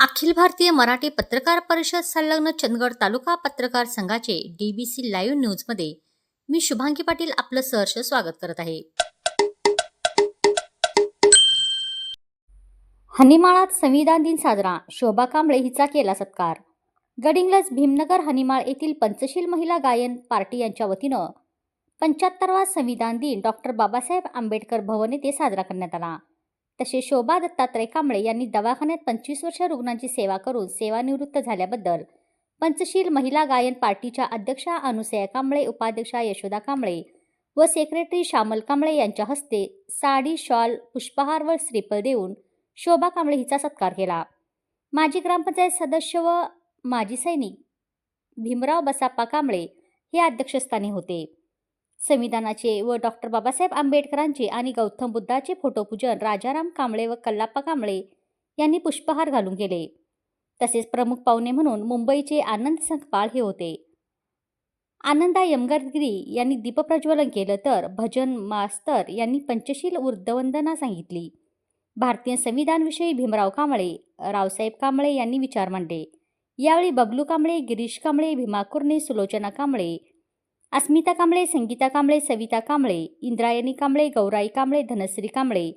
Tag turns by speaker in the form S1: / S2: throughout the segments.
S1: अखिल भारतीय मराठी पत्रकार परिषद संलग्न चंदगड तालुका पत्रकार संघाचे डीबीसी लाईव्ह न्यूजमध्ये मी शुभांगी पाटील आपलं सहर्ष स्वागत करत आहे. हनीमाळात संविधान दिन साजरा शोभा कांबळे हिचा केला सत्कार. गडिंग्लज भीमनगर हनीमाळ येथील पंचशील महिला गायन पार्टी यांच्या वतीनं पंच्याहत्तरवा संविधान दिन डॉक्टर बाबासाहेब आंबेडकर भवन येथे साजरा करण्यात आला. तसे शोभा दत्तात्रय कांबळे यांनी दवाखान्यात पंचवीस वर्ष रुग्णांची सेवा करून सेवानिवृत्त झाल्याबद्दल. पंचशील महिला गायन पार्टीच्या अध्यक्षा अनुसया कांबळे उपाध्यक्षा यशोदा कांबळे व सेक्रेटरी श्यामल कांबळे यांच्या हस्ते साडी शॉल पुष्पहार व श्रीफळ देऊन शोभा कांबळे हिचा सत्कार केला. माजी ग्रामपंचायत सदस्य व माजी सैनिक भीमराव बसाप्पा कांबळे हे अध्यक्षस्थानी होते. संविधानाचे व डॉक्टर बाबासाहेब आंबेडकरांचे आणि गौतम बुद्धाचे फोटोपूजन राजाराम कांबळे व कल्लाप्पा कांबळे यांनी पुष्पहार घालून केले तसेच प्रमुख पाहुणे म्हणून मुंबईचे आनंद संकपाळ हे होते. आनंदा यमगरगिरी यांनी दीपप्रज्वलन केलं तर भजन मास्तर यांनी पंचशील वृद्धवंदना सांगितली. भारतीय संविधानविषयी भीमराव कांबळे रावसाहेब कांबळे यांनी विचार मांडले. यावेळी बबलू कांबळे गिरीश कांबळे भीमा कुर्णे सुलोचना कांबळे अस्मिता कांबळे संगीता कांबळे सविता कांबळे इंद्रायणी कांबळे गौराई कांबळे धनश्री कांबळे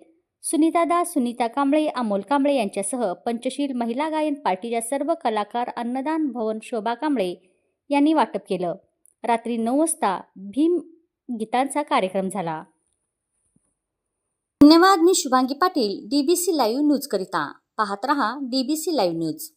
S1: सुनीतादा सुनीता कांबळे अमोल कांबळे यांच्यासह पंचशील महिला गायन पार्टीच्या सर्व कलाकार अन्नदान भवन शोभा कांबळे यांनी वाटप केलं. रात्री नऊ वाजता भीम गीतांचा कार्यक्रम झाला. धन्यवाद मी Shubhangi Patil DBC live news करिता. पाहत रहा डीबीसी लाईव्ह न्यूज